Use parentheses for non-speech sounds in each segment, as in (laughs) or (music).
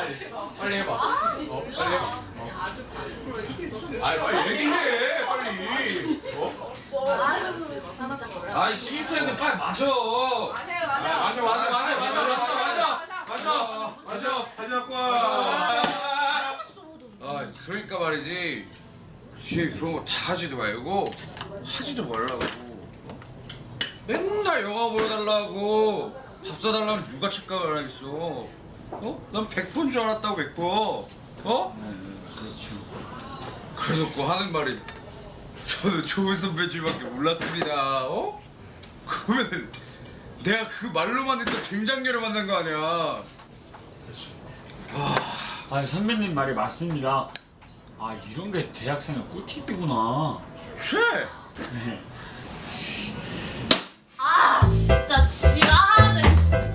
빨리 빨리 해봐. 어 빨리 해봐. 어. 아니 빨리 얘기해 빨리. 어? 아유 진짜 그래. 아이 신입생들 빨리 마셔. 맞아요 맞아요. 맞아 맞아 맞아 맞아 맞아 맞아 맞아 맞아 사진 갖고 와. 아 그러니까 말이지. 뒤에 그런 거 다 하지도 말고 하지도 말라고. 맨날 영화 보여달라고 밥 사달라면 누가 착각을 하겠어. 어? 난 100번 줄 알았다고 100번. 어? 그래놓고 하는 말이 저는 좋은 선배 줄밖에 몰랐습니다. 어? 그러면은 내가 그 말로만 듣던 김장렬을 만난 거 아니야. 아 선배님 말이 맞습니다. 아 이런 게 대학생의 꿀팁이구나. 쟤! 아 진짜 지랄하네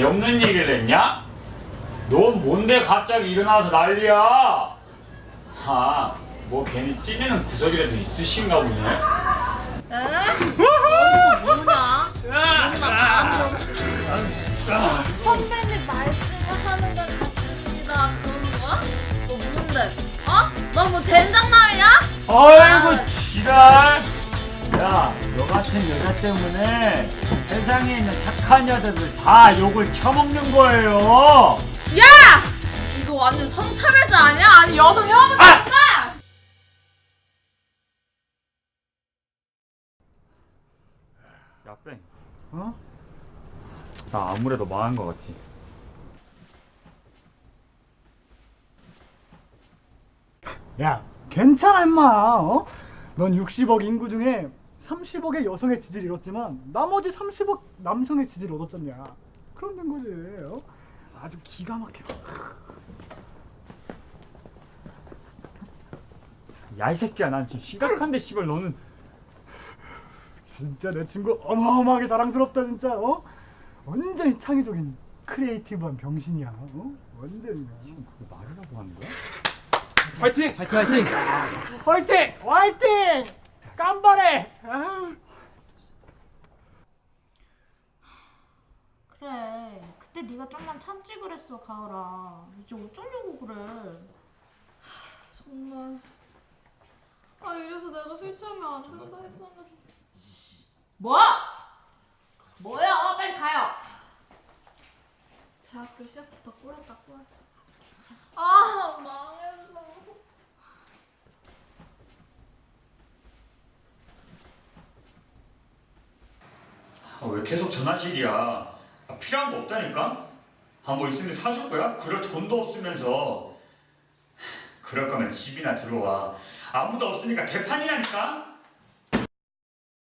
그런 지 없는 얘기를 했냐? 넌 뭔데 갑자기 일어나서 난리야? 아, 뭐 괜히 찔리는 구석이라도 있으신가 보네. 에? 넌또 뭐냐? 다 선배님 말씀을 하는 건 같습니다. 그러는 거야? 너 뭔데? 어? 너 뭐 된장남이야? 아이고 지랄! 야, 너 같은 여자 때문에 세상에 있는 착한 여자들 다 욕을 처먹는 거예요. 야! 이거 완전 성차별자 아니야? 아니 여성 혐오 아! 아! 야, 뺑. 어? 나 아무래도 망한 거 같지. 야, 괜찮아 임마. 어? 넌 60억 인구 중에 30억의 여성의 지지를 잃었지만 나머지 30억 남성의 지지를 얻었잖냐. 그럼 된 거지. 어? 아주 기가 막혀. 야, 이 새끼야, 난 지금 심각한데, 씨발, 너는. 진짜 내 친구 어마어마하게 자랑스럽다 진짜. 어? 완전히 창의적인 크리에이티브한 병신이야. 어? 완전히. 지금 그게 말이라고 하는 거야? 파이팅! 화이팅! 화이팅! 깜발해! 아. 그래 그때 네가 좀만 참지 그랬어 가을아 이제 어쩌려고 그래 하, 정말 아 이래서 내가 술 취하면 안 된다 했었는데 뭐? 뭐야 빨리 가요 대학교 시작부터 꼬였다 꼬였어 자. 아 망했어 아, 왜 계속 전화질이야? 아, 필요한 거 없다니까? 아, 뭐 있으면 사줄 거야? 그럴 돈도 없으면서. 그럴 거면 집이나 들어와. 아무도 없으니까 개판이라니까?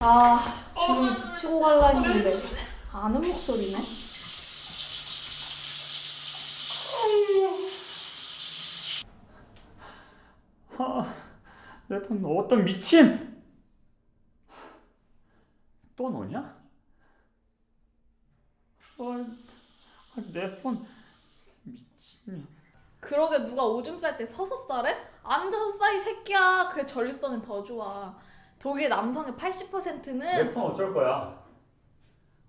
아 지금 붙이고 갈라 했는데 아는 목소리네 아, 내 폰 어떤 미친! 또 너냐? 아, 내폰 미친이. 그러게 누가 오줌 쌀 때 서서 싸래? 앉아서 싸이 새끼야 그게 전립선은 더 좋아 독일 남성의 80%는 내폰 어쩔 거야?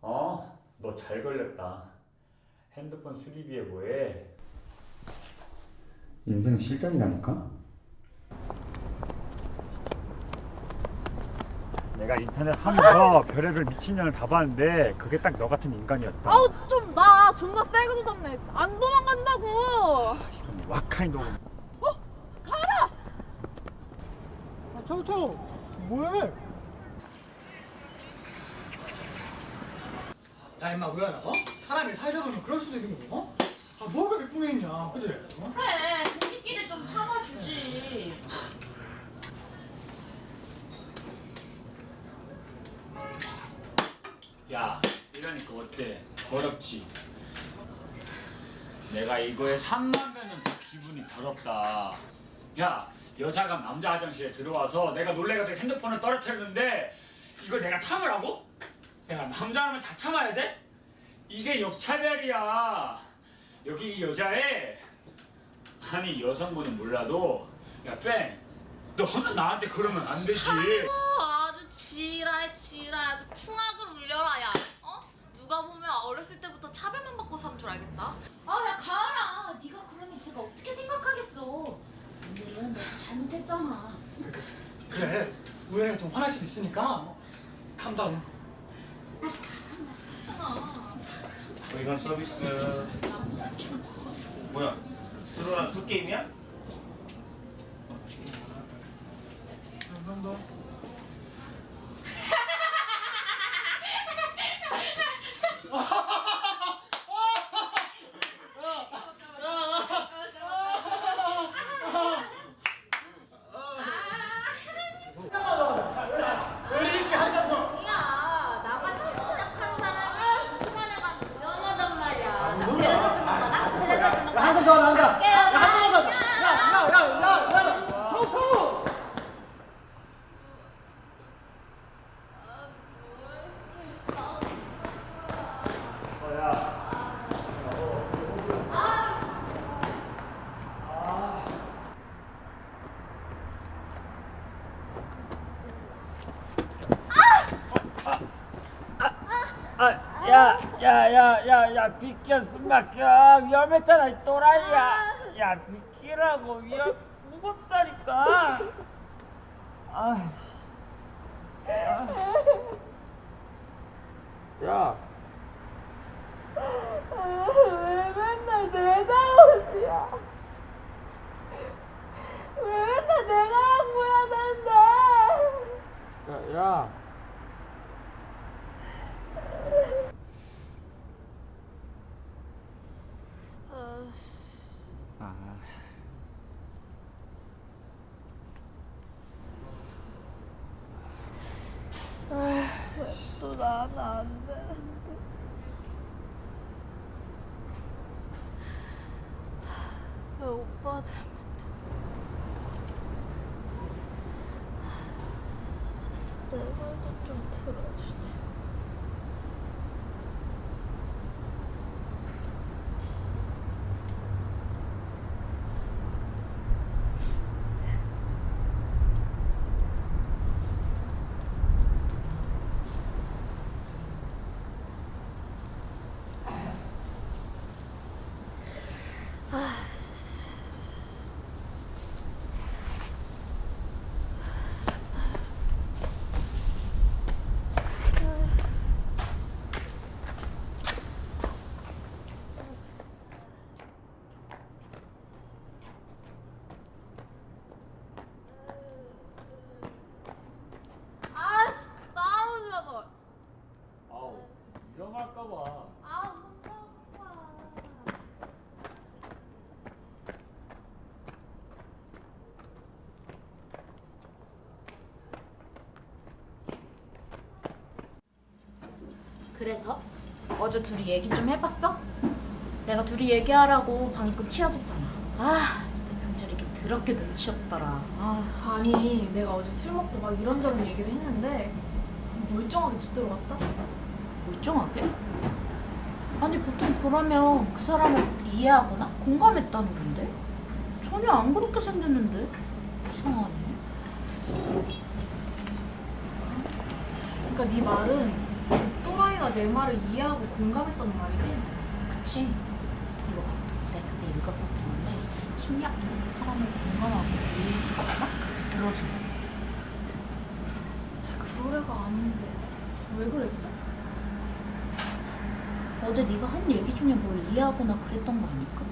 어? 너 잘 걸렸다. 핸드폰 수리비에 뭐해? 인생 실전이라니까? 내가 인터넷 하면서 (laughs) 별의별 미친년을 다 봤는데 그게 딱 너 같은 인간이었다. 아우 좀 나 존나 세게 도잡네 안 도망간다고 이건 와카이 너 아, 저, 저, 뭐해? 야, 임마, 우연아, 어? 사람이 살다 보면 그럴 수도 있는 거고, 어? 아, 뭐 그렇게 꿈에 있냐, 그지? 어? 그래 우리끼리 좀 참아주지 야, 이러니까 어때? 더럽지? 내가 이거에 3만 배는 더 기분이 더럽다. 야, 여자가 남자 화장실에 들어와서 내가 놀래가지고 핸드폰을 떨어뜨렸는데 이거 내가 참으라고? 야, 남자라면 다 참아야 돼? 이게 역차별이야. 여기 이 여자애 아니 여성분은 몰라도 야 뺑, 너는 나한테 그러면 안 되지. 지랄 지랄. 아주 풍악을 울려라 야. 어? 누가 보면 어렸을 때부터 차별만 받고 산 줄 알겠다. 아야 가을아. 네가 그러면 제가 어떻게 생각하겠어? 오늘은 내가 잘못했잖아. 그래. 우연이가 좀 화날 수도 있으니까. 감다운 어, 이건 서비스. 뭐야? 들어라 술 게임이야? 감사합니다 야 나같이 연약한 사람은 수만에 가면 위험하단 말이야 나 데려다 주는 거다 데려다 주는 거야 한잔 더 한잔 갈게요. 야야야야야야 소투 아, 야, 야, 야, 막혀. 위험했잖아, 이 또라이야. 야, 비키라고, 위험, 무겁다니까. 아, 야. 왜 맨날 내 잘못이야? 왜 맨날 내가 양보해야 되는데? 야, 야. 또 나는 안 되는데. 왜 오빠 잘못해? 내 말도 좀 들어주지. 아씨 따라오지 마 너. 아우, 위험할까봐. 아 너무 아파. 그래서 어제 둘이 얘기 좀 해봤어? 내가 둘이 얘기하라고 방귀 치워졌잖아. 아 진짜 명절 이게 더럽게 눈치 없더라. 아 아니 내가 어제 술 먹고 막 이런저런 얘기를 했는데 멀쩡하게 집 들어갔다? 멀쩡하게? 아니 보통 그러면 그 사람을 이해하거나 공감했다는 건데 전혀 안 그렇게 생겼는데 이상하네. 그러니까 네 말은 그 또라이가 내 말을 이해하고 공감했다는 말이지? 그치? 이거 봐. 내가 그때 읽었었는데 심리학적으로 사람을 공감하고 이해해주거나 들어주는 그럴 애가 아닌데 왜 그랬지? 어제 네가 한 얘기 중에 뭘 이해하거나 그랬던 거 아닐까?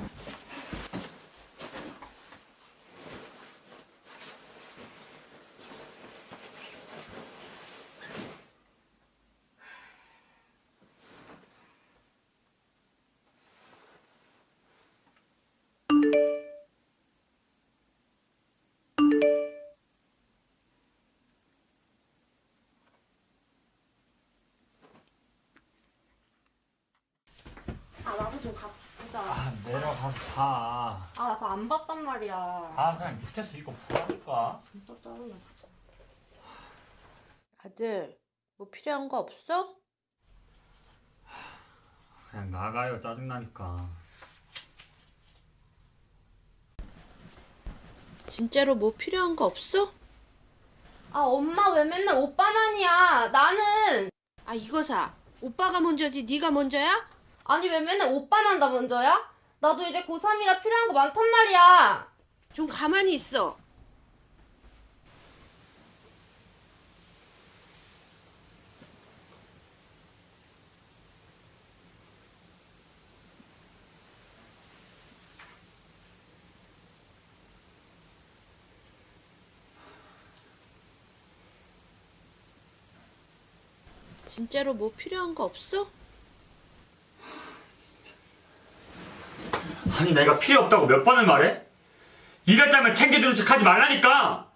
좀 같이 보자. 아 내려가서 봐. 아, 나 그거 안 봤단 말이야. 아 그냥 밑에서 이거 보라니까. 진짜 짜증나. 아들, 뭐 필요한 거 없어? 그냥 나가요 짜증나니까. 진짜로 뭐 필요한 거 없어? 아, 엄마 왜 맨날 오빠만이야? 나는 아, 이거 사. 오빠가 먼저지 네가 먼저야? 아니 왜 맨날 오빠만 다 먼저야? 나도 이제 고3이라 필요한 거 많단 말이야. 좀 가만히 있어. 진짜로 뭐 필요한 거 없어? 아니 내가 필요 없다고 몇 번을 말해? 이랬다면 챙겨주는 척 하지 말라니까.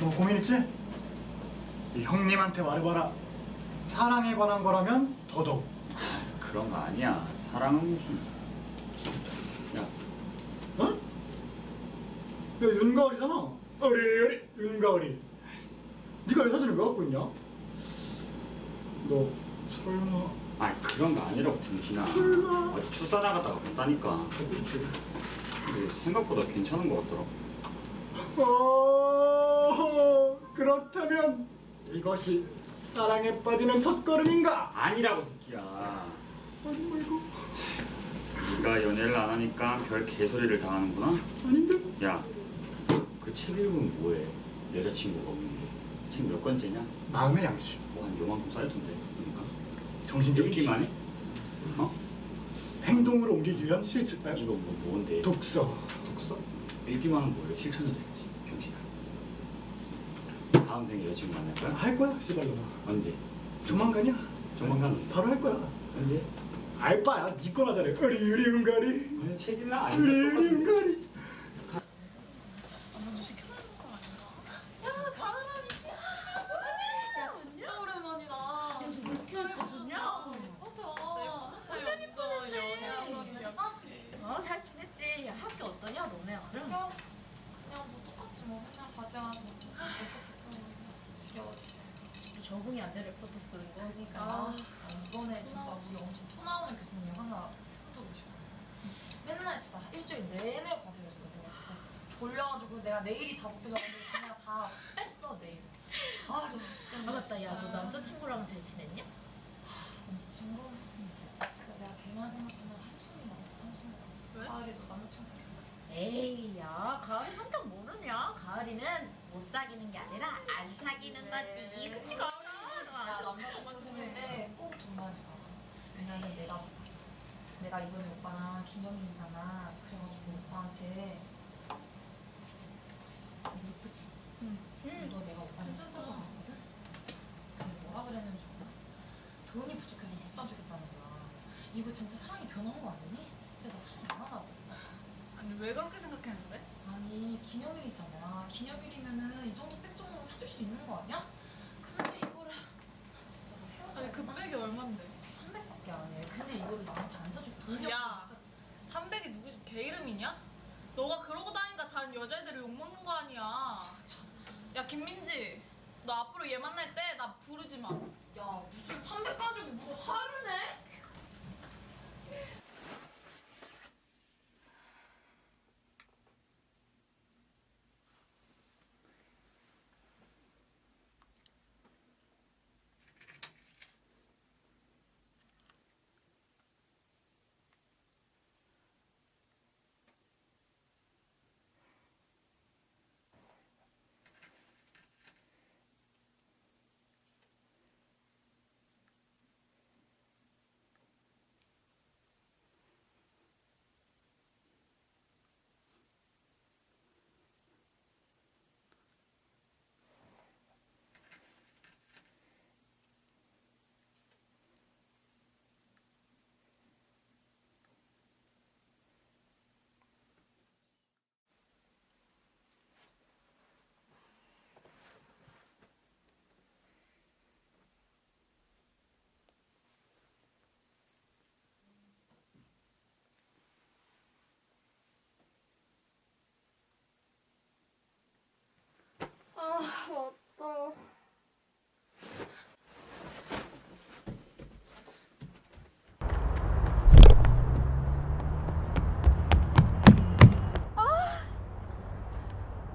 너 고민 있지? 이 형님한테 말해봐라. 사랑에 관한 거라면 더더욱. 그런 거 아니야. 사랑은 무슨? 야 어? 야, 윤가을이잖아. 어리어리 윤가을이. 네가 이 사진을 왜 갖고 있냐? 너 설마 아니 그런 거 아니라고 등신아. 어제 출사 나갔다가 봤다니까. 근데 생각보다 괜찮은 것 같더라. 어, 그렇다면 이것이 사랑에 빠지는 첫걸음인가? 아니라고 새끼야. 아니 말고 네가 연애를 안 하니까 별 개소리를 당하는구나. 아닌데? 야, 그 책 읽으면 뭐해? 여자친구가 없는데 책 몇 권째냐? 마음의 양식, 뭐한 요만큼 쌓였던데 그러니까 정신적인 읽기만 해? 어? 행동으로 옮기기 위한 실천. 아, 이거 뭐 뭔데? 독서. 독서? 읽기만 하면? 실천을 해야지 병신아 다음 생에 여자친구 만날 거야? 할 거야, 씨발로나. 언제? 조만간이야. 조만간 언제? 바로 할 거야. 언제? 알바야, 니 거나 잘해. 으리 으리 은가리. 아니 책 읽나? 아니 으리 으리 은가리. 야 진짜 오랜만이다. 야 진짜 예뻐졌냐? 맞아. 진짜 예뻐졌다. 완전 예뻐졌네. 연애하고 지냈어? 어, 잘 지냈지. 야, 학교 어떠냐, 너네 아름? 그냥 그냥 뭐 똑같이 뭐 맨날 과제하고 레포트 쓰고 지겨워 지겨워. 어차피 적응이 안 돼, 레포트 쓰는 거. 그러니까 아, 이번에 진짜 우리 엄청 토 나오는 교수님 하나 세워두고 맨날 진짜 일주일 내내 과제였어 내가 진짜 졸려가지고 내가 내일이 다 못해가지고 그냥 다 뺐어 내일 아 아, 맞다. 야, 너 남자친구랑 잘 지냈냐? 남자친구? 진짜 내가 걔만 생각하면 한숨이 나와 한숨이 나와 가을이 너 남자친구 생겼어? 에이, 야, 가을이 성격 모르냐? 가을이는 못 사귀는 게 아니라 안 사귀는 거지. 그치, 가을아? 진짜 남자친구 생길 때꼭돈 많지 마 왜냐면 내가. 내가 이번에 오빠랑 기념일이잖아 그래가지고 오빠한테 이거 예쁘지? 응 이거 내가 오빠한테 샀다고 했거든? 근데 뭐라 그랬는지 알아? 돈이 부족해서 못 사주겠다는 거야 이거 진짜 사랑이 변한 거 아니니? 진짜 나 사랑 안 하나 봐 아니 왜 그렇게 생각했는데? 아니 기념일이잖아. 기념일이면은 이 정도 백 정도 사줄 수 있는 거 아니야? 근데 이거를 아, 진짜 나 헤어져. 아니 그 백이 얼만데? 300밖에 게 아니에요. 근데 이거를 나한테 안 사주고 돈이 야. 없어. 300이 누구 집 개 이름이냐? 너가 그러고 다니까 다른 여자애들이 욕먹는 거 아니야. 야 김민지, 너 앞으로 얘 만날 때 나 부르지 마. 야 무슨 300 가지고 화를 내? 아 맞다.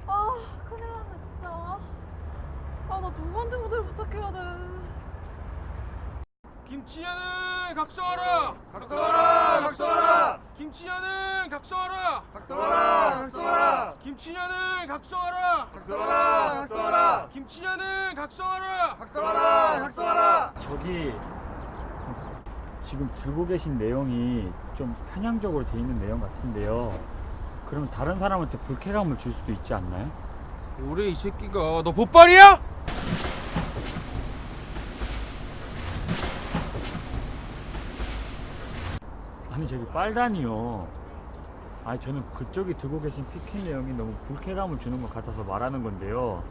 아 큰일 났네 진짜. 아 나 누구한테 모델 부탁해야 돼. 김치현은 각성하라. 각성하라! 각성하라! 김치현은 각성하라. 각성하라! 각성하라! 김치현은 각성하라. 각성하라! 각성하라! 김치현은 각성하라. 각성하라! 각성하라! 저기 지금 들고 계신 내용이 좀 편향적으로 돼 있는 내용 같은데요. 그럼 다른 사람한테 불쾌감을 줄 수도 있지 않나요? 뭐래 이 새끼가 너 보빨이야? 아니 저기 빨단이요. 아니 저는 그쪽이 들고 계신 피켓 내용이 너무 불쾌감을 주는 것 같아서 말하는 건데요.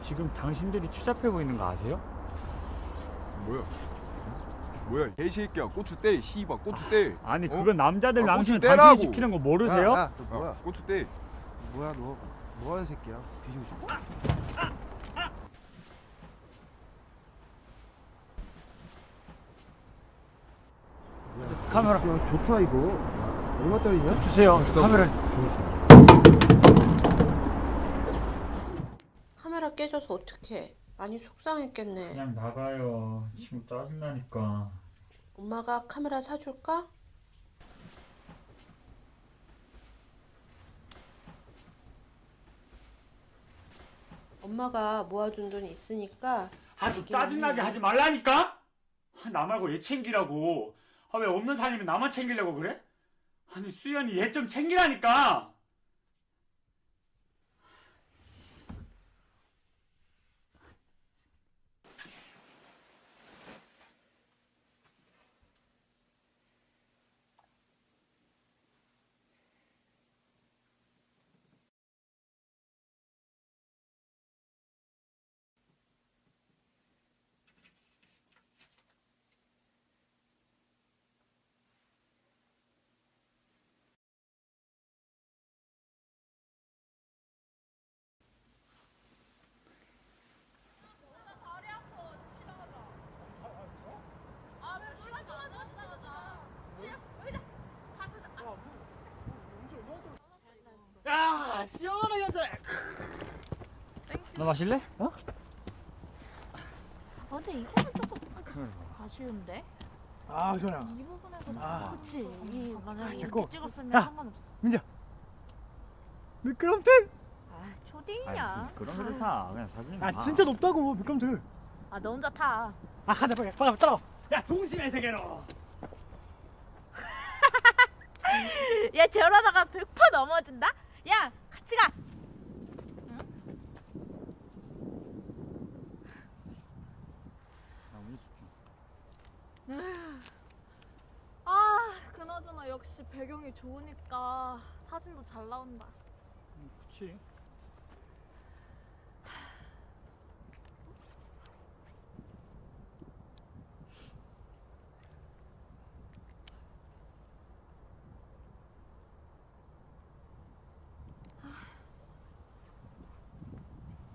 지금 당신들이 추잡해 보이는 거 아세요? 뭐야? 뭐야 개새끼야 고추 떼 씨발 고추 떼 아니 어? 그건 남자들 아, 양심 고추 당신이 떼라고. 시키는 거 모르세요? 야, 너 뭐야? 야, 고추 떼 뭐야 너? 뭐 하는 새끼야? 뒤지고 싶어? 카메라 야, 좋다 이거. 야, 얼마짜리냐? 주세요. 카메라. 카메라 깨져서 어떡해. 많이 속상했겠네. 그냥 나가요. 지금 짜증나니까. 엄마가 카메라 사줄까? 엄마가 모아준 돈이 있으니까 아주 짜증나게 해. 하지 말라니까. 아, 나 말고 얘 챙기라고. 아, 왜 없는 사람이 나만 챙기려고 그래? 아니 수연이 얘 좀 챙기라니까. 야 시원하게 한잔 너 마실래? 어? 아 근데 이거는 조금 아쉬운데? 아 시원해 이 부분에서 아. 그치 이 만약에 됐고. 이렇게 찍었으면 야. 상관없어. 미끄럼틀 아 초딩이야. 그런 거사 그냥 사진. 아 진짜 높다고 미끄럼틀 아너 혼자 타. 아 가자 빨리 빨리 따라와 야 동심의 세계로 (laughs) 야 저러다가 100% 넘어진다? 야 같이 가. 배경이 좋으니까 사진도 잘 나온다. 음, 그치.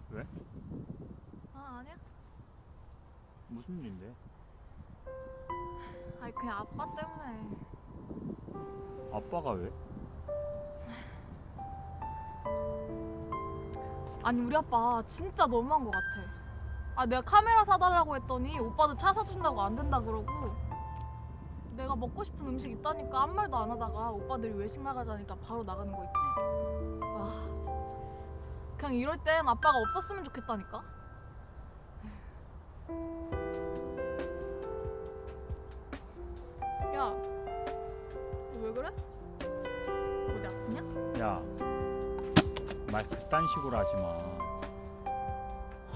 왜? 아 아니야. 무슨 일인데? 아니 그냥 아빠 때문에. 아빠가 왜? 아니 우리 아빠 진짜 너무한 것 같아. 아 내가 카메라 사달라고 했더니 오빠도 차 사준다고 안 된다 그러고 내가 먹고 싶은 음식 있다니까 아무 말도 안 하다가 오빠들이 외식 나가자니까 바로 나가는 거 있지? 와 진짜 그냥 이럴 땐 아빠가 없었으면 좋겠다니까. 말 그딴 식으로 하지 마.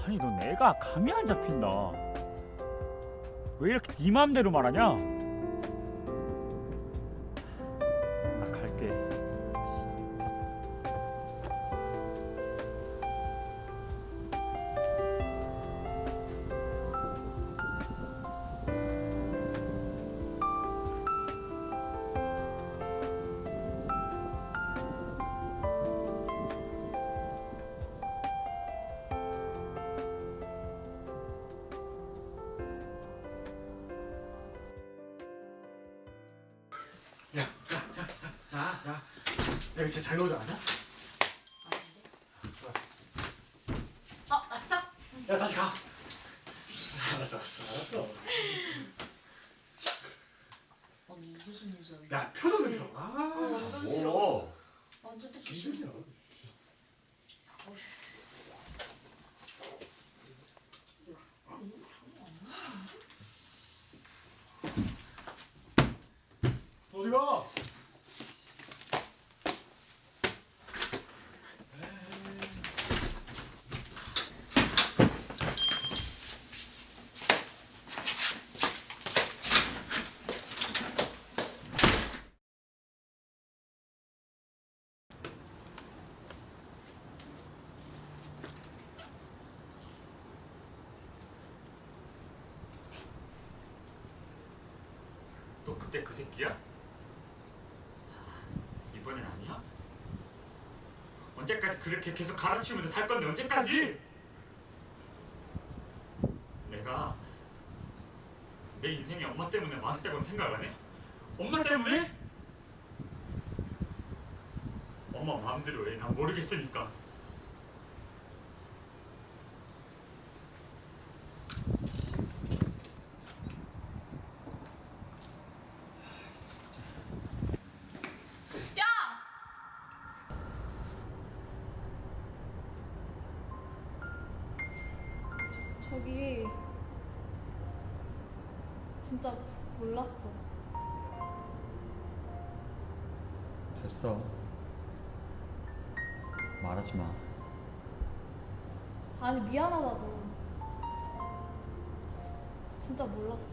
아니 너 내가 감이 안 잡힌다. 왜 이렇게 네 맘대로 말하냐? 이거 진짜 잘 나오지 않아? 어 왔어? 야 다시 가 알았어 알았어 알았어 언니 무슨 유저? 야 표정을 펴 아, 완전. 뭐? 완전 듣기 싫어. 기술이야 어디가? 너 그때 그 새끼야? 이번엔 아니야? 언제까지 그렇게 계속 갈아치우면서 살 건데 언제까지? 내가 내 인생이 엄마 때문에 망했다고 생각 안 해? 엄마 때문에? 엄마 마음대로 해. 난 모르겠으니까. 됐어. 말하지 마. 아니 미안하다고. 진짜 몰랐어.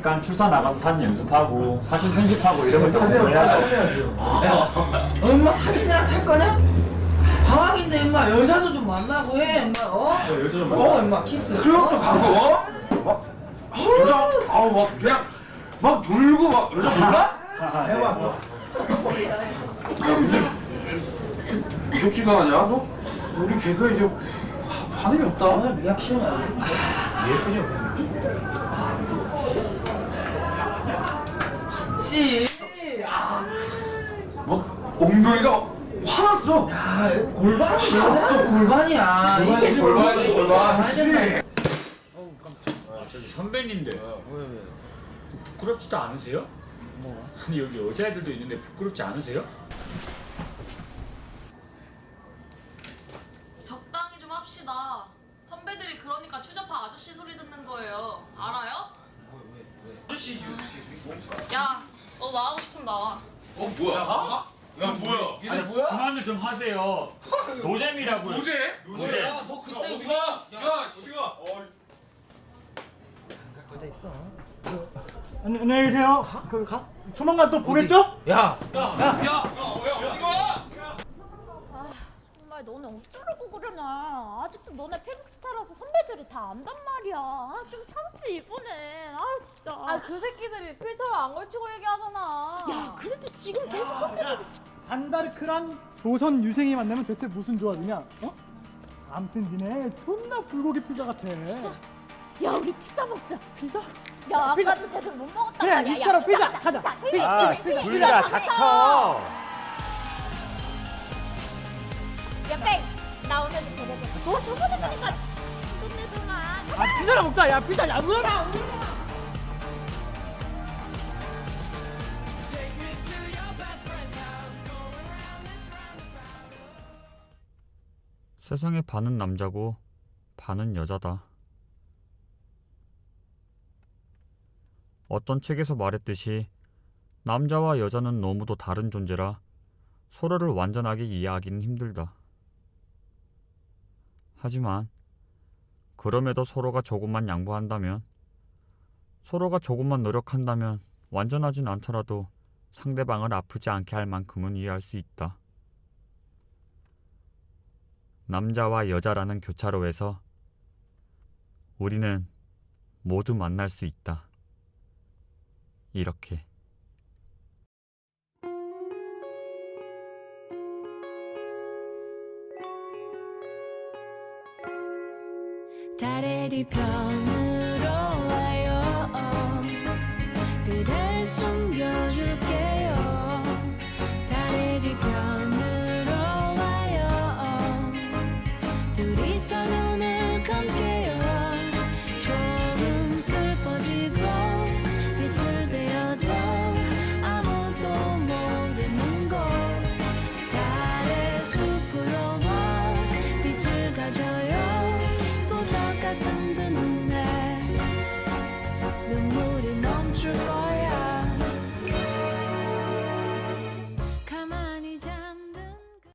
뭐 방학이니까 출사 나가서 사진 연습하고 사진 편집하고 이러면 서 해야죠. 엄마 사진이랑 살 거냐? 방학인데 임마 여자도 좀 만나고 해 임마 어? 여자 좀어 임마 키스 클럽도 어? 가고 어? 막 여자 아우 막 그냥 막 놀고 막 여자 몰라? 해봐 뭐야 근데 무적지가 아니야 너? 우리 개그 이제 화- 반응이 없다 오늘 리액션 아니야? 씨 아, 뭐 엉덩이가 화났어 야 골반이 여자 골반이야 골반이지, 골반이지, 골반. 해야 된다. 아, 저기 선배님들 부끄럽지도 않으세요? 뭐? 아니 여기 여자애들도 있는데 부끄럽지 않으세요? 적당히 좀 합시다. 선배들이 그러니까 추접파 아저씨 소리 듣는 거예요. 알아요? 아저씨지 야, 너 나가고 싶으면 나와. 어 뭐야? 야, 야 뭐야? 아니 뭐야? 그만들 좀 하세요. 노잼이라고요. 노제? 노잼. 야, 너 그때 어디가? 야 씨가 앉아 있어. 안, 안녕히 계세요. 그, 가? 조만간 또 보겠죠? 야, 정 말 너네 어쩌라고 그러나 아직도 너네 페북스타라서 선배들이 다 안단 말이야 아 좀 참지 이번엔 아 진짜 아 그 새끼들이 필터를 안 걸치고 얘기하잖아. 야 그래도 지금 계속 선배들 잔다르크랑 조선 유생이 만나면 대체 무슨 조합이냐? 어? 아무튼 니네 존나 불고기 피자 같아. 야 우리 피자 먹자 피자? 야 피자. 아까도 제대로 못 먹었단 그래, 말이야 야, 피자, 가자. 피자, 피자, 피자, 피자, 피자, 피자, 피자, 닥쳐. 야뺑나 오늘도 데려가 너 저번에 보니까 아 피자나 먹자. 야 피자 야 우연아. 세상에 반은 남자고 반은 여자다. 어떤 책에서 말했듯이 남자와 여자는 너무도 다른 존재라 서로를 완전하게 이해하기는 힘들다. 하지만 그럼에도 서로가 조금만 양보한다면 서로가 조금만 노력한다면 완전하진 않더라도 상대방을 아프지 않게 할 만큼은 이해할 수 있다. 남자와 여자라는 교차로에서 우리는 모두 만날 수 있다. 이렇게. 달의 뒤편으